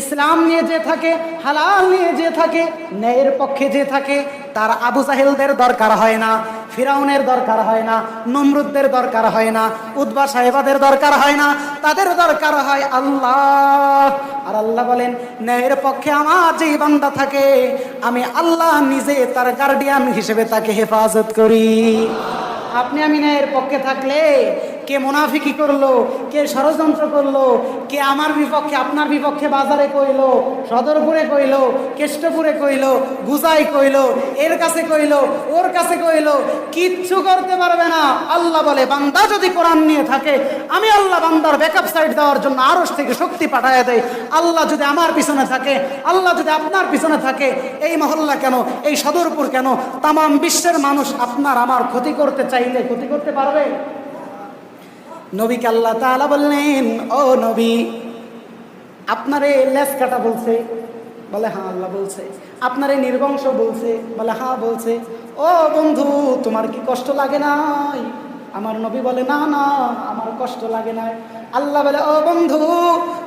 ইসলাম নিয়ে যে থাকে, হালাল নিয়ে যে থাকে, ন্যায়ের পক্ষে যে থাকে, তার আবু জাহেলদের দরকার হয় না, ফিরাউনের দরকার হয় না নমরুদদের দরকার হয় না উদ্বা সাহেবাদের দরকার হয় না, তাদের দরকার হয় আল্লাহ। আর আল্লাহ বলেন, ন্যায়ের পক্ষে আমার যেই বান্দা থাকে, আমি আল্লাহ নিজে তার গার্ডিয়ান হিসেবে তাকে হেফাজত করি। আপনি আমি ন্যায়ের পক্ষে থাকলে কে মুনাফিকি করল, কে ষড়যন্ত্র করল, কে আমার বিপক্ষে, আপনার বিপক্ষে বাজারে কইলো, সদরপুরে কইলো, কেষ্টপুরে কইলো, গুজাই কইলো, এর কাছে কইলো, ওর কাছে কইলো, কিচ্ছু করতে পারবে না। আল্লাহ বলে, বান্দা যদি কোরআন নিয়ে থাকে, আমি আল্লাহ বান্দার ব্যাকআপ সাইড দেওয়ার জন্য আরস থেকে শক্তি পাঠায় দেয় আল্লাহ যদি আমার পিছনে থাকে, আল্লাহ যদি আপনার পিছনে থাকে, এই মহল্লা কেন, এই সদরপুর কেন তাম বিশ্বের মানুষ আপনার, আমার ক্ষতি করতে চাইলে ক্ষতি করতে পারবে? নবীকে আল্লাহ তাআলা বললেন, ও নবী, আপনারে লেস কাটা বলছে। বলে হ্যাঁ আল্লাহ বলছে। আপনারে নির্বংশ বলছে। বলে হ্যাঁ বলছে। ও বন্ধু, তোমার কি কষ্ট লাগে নাই? আমার নবী বলে, না না আমার কষ্ট লাগে নাই। আল্লাহ বলে, ও বন্ধু,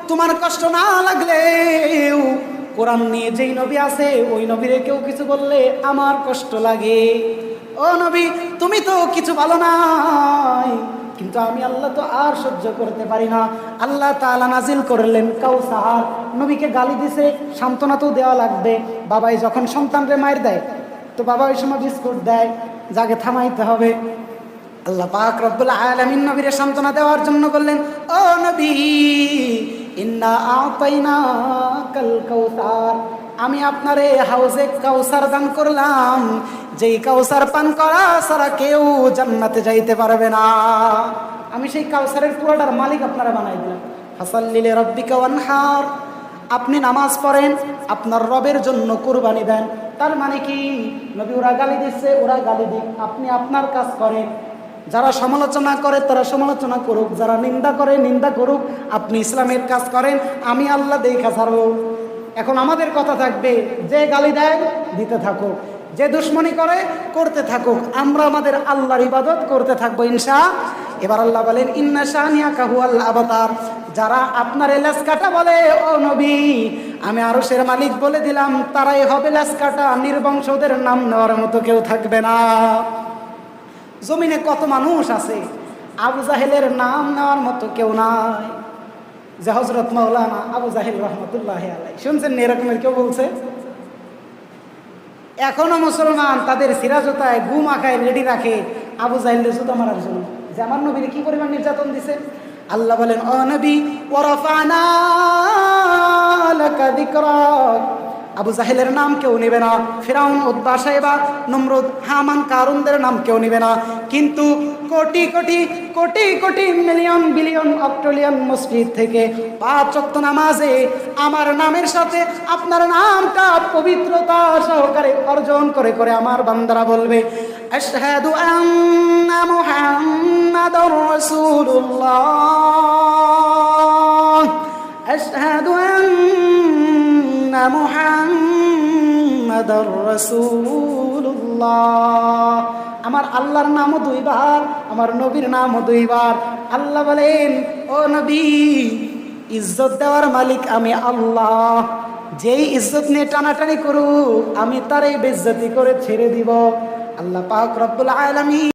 তোমার কষ্ট না লাগলেও কোরআন নিয়ে যেই নবী আছে, ওই নবীরে কেউ কিছু বললে আমার কষ্ট লাগে। ও নবী, তুমি তো কিছু ভালো নাই। কিন্তু আমি আল্লাহ তো আর সহ্য করতে পারি না। আল্লাহ তাআলা নাজিল করলেন, কাউসার, নবীকে গালি দিছে, সান্ত্বনা তো দেওয়া লাগবে। বাবাই যখন সন্তানরে মায়ের দেয়, তো বাবা ওই সময় বিস্কুট দেয় যাকে থামাইতে হবে। আল্লাহ পাক রব্বুল আলামিন নবীরে সান্ত্বনা দেওয়ার জন্য বললেন, ও নবী, ইন্না আতাইনা কাল কাউসার। আমি আপনার আপনারে হাউজে কাউসার দান করলাম। যেই কাউসার পান করা সারা কেউ জান্নাতে যাইতে পারবে না। আমি সেই কাউসারের পুরোটার মালিক আপনারা বানাই দিলাম। হাসাল্লিলে রব্বিকা ওয়ানহার। আপনি নামাজ পড়েন, আপনার রবের জন্য কুরবানি দেন। তার মানে কি? নবী ওরা গালি দিচ্ছে, ওরা গালি দিক। আপনি আপনার কাজ করেন। যারা সমালোচনা করে, তারা সমালোচনা করুক। যারা নিন্দা করে, নিন্দা করুক। আপনি ইসলামের কাজ করেন, আমি আল্লাহ দেখা ছাড়ব। এখন আমাদের কথা থাকবে, যে গালি দেয়, দিতে থাকুক। যে দুশ্মনী করে, করতে থাকুক। আমরা আমাদের আল্লাহর ইবাদত করতে থাকব ইনশা। এবার আল্লাহ বলেন, ইন্না শানিয়া কাহু আল্লাহ আবতার। যারা আপনার লেস কাটা বলে, ও নবী, আমি আরশের মালিক বলে দিলাম, তারাই হবে লেস কাটা নির্বংশদের নাম নেওয়ার মতো কেউ থাকবে না। জমিনে কত মানুষ আছে, আবু জাহেলের নাম নেওয়ার মতো কেউ নাই। যে হজরত মৌলানা আবু জাহিল রহমতুল্লাহ আলাই শুনছেন এরকমের কেউ বলছে? এখনও মুসলমান তাদের সিরাজতায় গুম আঁকায় রেডি রাখে, আবু জাহিল জুতা মারার জন্য। যে আমার নবীর কি পরিমাণ নির্যাতন দিছে? আল্লাহ বলেন অনবী নবী ওরফানা আবু জাহেলের নাম কেউ নেবে না, ফেরাউন উদ্বা সাহেবা নমরুদ হামান কারুনদের নাম কেউ নেবে না। কিন্তু কোটি কোটি কোটি কোটি মিলিয়ন বিলিয়ন অক্টোলিয়ন মসজিদ থেকে পাঁচ অক্ত নামাজে আমার নামের সাথে আপনার নামটা পবিত্রতা সহকারে অর্জন করে করে আমার বান্দারা বলবে, আশহাদু আন্না মুহাম্মাদুর রাসূলুল্লাহ। মুহাম্মাদুর রাসূলুল্লাহ। আমার আল্লাহর নামও দুইবার, আমার নবীর নামও দুইবার। আল্লাহ বলেন, ও নবী, ইজ্জত দেওয়ার মালিক আমি আল্লাহ। যেই ইজ্জত নিয়ে টানাটানি করুক, আমি তারই বেজ্জতি করে ছেড়ে দিব। আল্লাহ পাক রব্বুল আলামিন